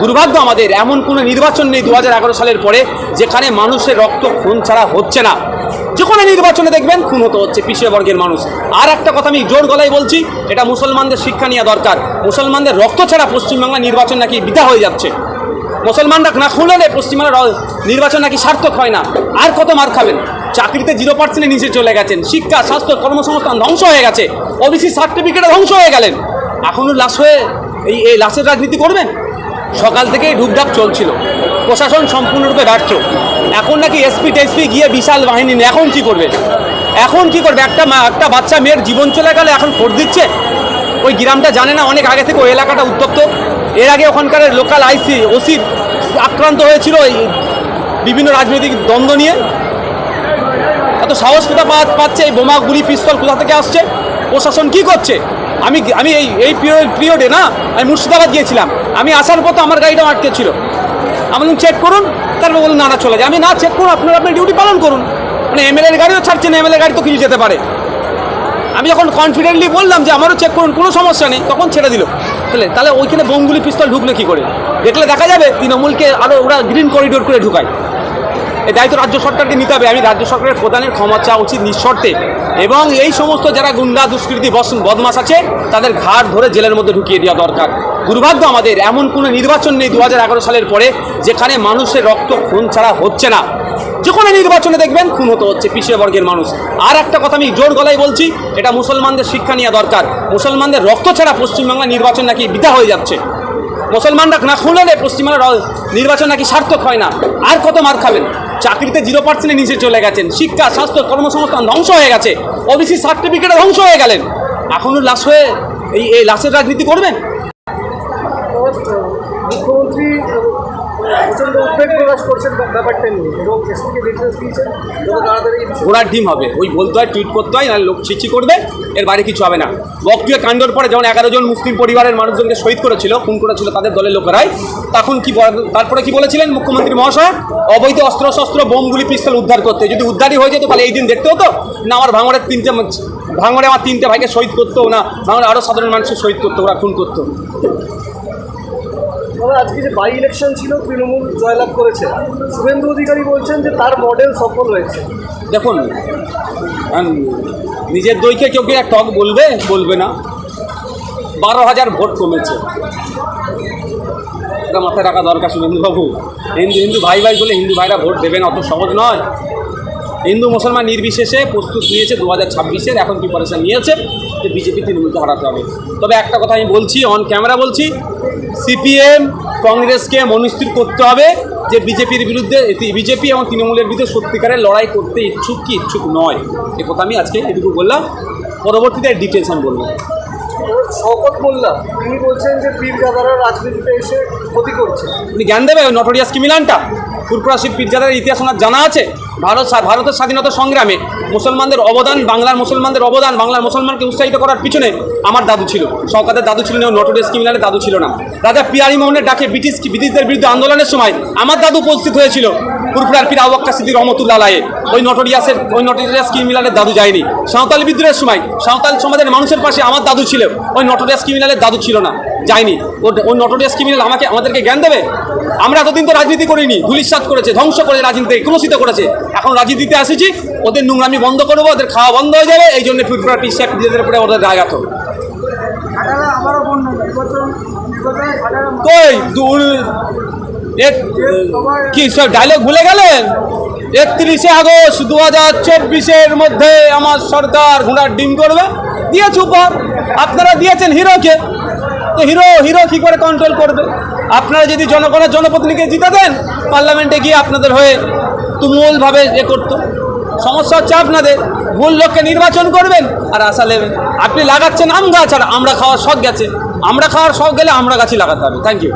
দুর্ভাগ্য আমাদের, এমন কোনো নির্বাচন নেই দু হাজার এগারো সালের পরে যেখানে মানুষের রক্ত খুন ছাড়া হচ্ছে না। যেখানে নির্বাচনে দেখবেন খুন হতে হচ্ছে পিছিয়ে বর্গের মানুষ। আর একটা কথা আমি জোর গলায় বলছি, এটা মুসলমানদের শিক্ষা নেওয়া দরকার। মুসলমানদের রক্ত ছাড়া পশ্চিমবাংলা নির্বাচন নাকি বিধা হয়ে যাচ্ছে। মুসলমানরা না খুললে পশ্চিমবাংলার নির্বাচন নাকি সার্থক হয় না। আর কত মার খাবেন? চাকরিতে জিরো পার্সেন্টে নিচে চলে গেছেন। শিক্ষা, স্বাস্থ্য, কর্মসংস্থান ধ্বংস হয়ে গেছে। ওবিসি সার্টিফিকেটে ধ্বংস হয়ে গেলেন। এখনও লাশ হয়ে এই লাশের রাজনীতি করবেন? সকাল থেকেই ঢুকঢাক চলছিল। প্রশাসন সম্পূর্ণরূপে ব্যর্থ। এখন নাকি এসপি টেসপি গিয়ে বিশাল বাহিনী এখন কি করবে? এখন কি করবে? একটা মা একটা বাচ্চা মেয়ের জীবন চলে গেলে এখন ভোট দিচ্ছে? ওই গ্রামটা জানে না, অনেক আগে থেকে ওই এলাকাটা উত্তপ্ত। এর আগে ওখানকার লোকাল আইসি ওসি আক্রান্ত হয়েছিল বিভিন্ন রাজনৈতিক দ্বন্দ্ব নিয়ে। এত সাহস কোথা পাচ্ছে? এই বোমা গুলি, পিস্তল কোথা থেকে আসছে? প্রশাসন কি করছে? আমি আমি এই এই পিরিয়ডে না, আমি মুর্শিদাবাদ গিয়েছিলাম। আমি আসার পথে আমার গাড়িটা আটকে ছিল। আমি চেক করুন। তারপর বলুন না না, চলে যায়। আমি, না চেক করুন, আপনারা আপনার ডিউটি পালন করুন। মানে এমএলএর গাড়িও ছাড়ছেন এমএলএ গাড়ি তো কিছু যেতে পারে। আমি যখন কনফিডেন্টলি বললাম যে আমারও চেক করুন, কোনো সমস্যা নেই, তখন ছেড়ে দিল। তাহলে তাহলে ওইখানে বোমগুলি পিস্তল ঢুকলে কী করে? দেখলে দেখা যাবে তৃণমূলকে আরও ওরা গ্রিন করিডোর করে ঢুকায়। এই দায়িত্ব রাজ্য সরকারকে নিতে হবে। আমি রাজ্য সরকারের প্রধানের ক্ষমা চাওয়া উচিত নিঃশর্তে। এবং এই সমস্ত যারা গুন্ডা, দুষ্কৃতি বদমাস আছে, তাদের ঘাট ধরে জেলের মধ্যে ঢুকিয়ে দেওয়া দরকার। দুর্ভাগ্য আমাদের, এমন কোনো নির্বাচন নেই দু হাজার এগারো সালের পরে, যেখানে মানুষের রক্ত খুন ছাড়া হচ্ছে না। যেখানে নির্বাচনে দেখবেন খুন হতে হচ্ছে, পিছিয়ে বর্গের মানুষ। আর একটা কথা আমি জোর গলায় বলছি, এটা মুসলমানদের শিক্ষা নেওয়া দরকার। মুসলমানদের রক্ত ছাড়া পশ্চিমবাংলা নির্বাচন নাকি বিধা হয়ে যাচ্ছে। মুসলমানরা না খুললে পশ্চিমবাংলার নির্বাচন নাকি সার্থক হয় না। আর কত মার খাবেন? চাকরিতে জিরো পার্সেন্টে নিচে চলে গেছেন। শিক্ষা, স্বাস্থ্য, কর্মসংস্থান ধ্বংস হয়ে গেছে। ওবিসি সার্টিফিকেটে ধ্বংস হয়ে গেলেন। এখনও লাশ হয়ে এই এই লাশের রাজনীতি করবেন? মুখ্যমন্ত্রী উদ্বেগ প্রকাশ করছেন ব্যাপারটা নিয়ে এবং ঘোড়ার ডিম হবে। ওই বলতে হয় টুইট করতে হয়, নাহলে লোক ছিচি করবে, এর বাইরে কিছু হবে না। বকটুয়ে কাণ্ডর পরে যেমন এগারো জন মুসলিম পরিবারের মানুষজনকে শহীদ করেছিল, খুন করেছিল তাদের দলের লোকেরাই, তখন কি তারপরে কি বলেছিলেন মুখ্যমন্ত্রী মহাশয়? অবৈধ অস্ত্র শস্ত্র বোমগুলি পিস্তল উদ্ধার করতে। যদি উদ্ধারই হয়ে যেত, তাহলে এই দিন দেখতে হতো না আমার ভাঙড়ের তিনটে ভাঙড়ে আমার তিনটে ভাইকে শহীদ করতো না, ভাঙড়ে আরও সাধারণ মানুষের শহীদ করতো, ওরা খুন করতো। তবে আজকে যে বাই ইলেকশন ছিল, তৃণমূল জয়লাভ করেছে। শুভেন্দু অধিকারী বলছেন যে তার মডেল সফল হয়েছে। দেখুন নিজের দইকে কেউ কি টক বলবে বলবে না। বারো হাজার ভোট কমেছে। এটা মাথায় রাখা দরকার, শুভেন্দুবাবু। হিন্দু হিন্দু ভাই ভাই বলে হিন্দু ভাইরা ভোট দেবেন অত সহজ নয়। হিন্দু মুসলমান নির্বিশেষে প্রস্তুত নিয়েছে দু হাজার ছাব্বিশের এখন প্রিপারেশান নিয়েছে যে বিজেপি তৃণমূলকে হারাতে হবে। তবে একটা কথা আমি বলছি অন ক্যামেরা বলছি সিপিএম কংগ্রেসকে মনস্থির করতে হবে যে বিজেপির বিরুদ্ধে বিজেপি এবং তৃণমূলের বিরুদ্ধে সত্যিকারের লড়াই করতে ইচ্ছুক কি ইচ্ছুক নয়। এ কথা আমি আজকে এটুকু বললাম। পরবর্তীতে ডিটেলস আমি বলব। শওকত মোল্লা তিনি বলছেন যে পীর গাদারা রাজনীতিতে এসে ক্ষতি করছে। আপনি জ্ঞান দেবে নটোরিয়াস ক্রিমিনালটা ফুরপুরা শিব ইতিহাস ওনার জানা আছে? ভারত ভারতের স্বাধীনতা সংগ্রামে মুসলমানদের অবদান, বাংলার মুসলমানদের অবদান, বাংলার মুসলমানকে উৎসাহিত করার পিছনে আমার দাদু ছিল। সরকারের দাদু ছিল না নটোরিয়াস ক্রিমিনালের দাদু ছিল না। রাজা পিয়ারি মোহনের ডাকে ব্রিটিশ ব্রিটিশদের বিরুদ্ধে আন্দোলনের সময় আমার দাদু উপস্থিত হয়েছিল ফুরপুরার পীর আবাক্কা সিদ্দিক রহমতুল্লাহ আলায়ে ওই নটোরিয়াসের ওই নটোরিয়াস ক্রিমিনালের দাদু যায়নি। সাঁওতাল বিদ্রোহের সময় সাঁওতাল সমাজের মানুষের পাশে আমার দাদু ছিল, ওই নটোরিয়াস ক্রিমিনালের দাদু ছিল না। যায়নি। ও- নটোরিয়াস ক্রিমিনাল আমাকে আমাদেরকে জ্ঞান দেবে? আমরা এতদিন তো রাজনীতি করিনি ধুলিসাত করেছে, ধ্বংস করে রাজনীতি কলুষিত করেছে। এখন রাজনীতিতে আসেছি, ওদের নোংরামি বন্ধ করব, ওদের খাওয়া বন্ধ হয়ে যাবে, এই জন্য ফুটফুরা পিস নিজেদের উপরে ওদের রাগাত কই? কি সব ডায়লগ ভুলে গেলেন? একত্রিশে আগস্ট দু হাজার চব্বিশের মধ্যে আমার সরকার ঘোড়ার ডিম করবে। দিয়েছে উপহার। আপনারা দিয়েছেন হিরোকে। তো হিরো হিরো কী করে কন্ট্রোল করবে আপনারা যদি জনগণের জনপ্রতিনিধিকে জিতে দেন পার্লামেন্টে গিয়ে আপনাদের হয়ে তুমুলভাবে এ করতো। সমস্যা হচ্ছে আপনাদের, ভুল লোককে নির্বাচন করবেন আর আশা নেবেন। আপনি লাগাচ্ছেন আম গাছ আর আমরা খাওয়ার শখ গেছে। আমরা খাওয়ার শখ গেলে আমরা গাছই লাগাতে হবে। Thank you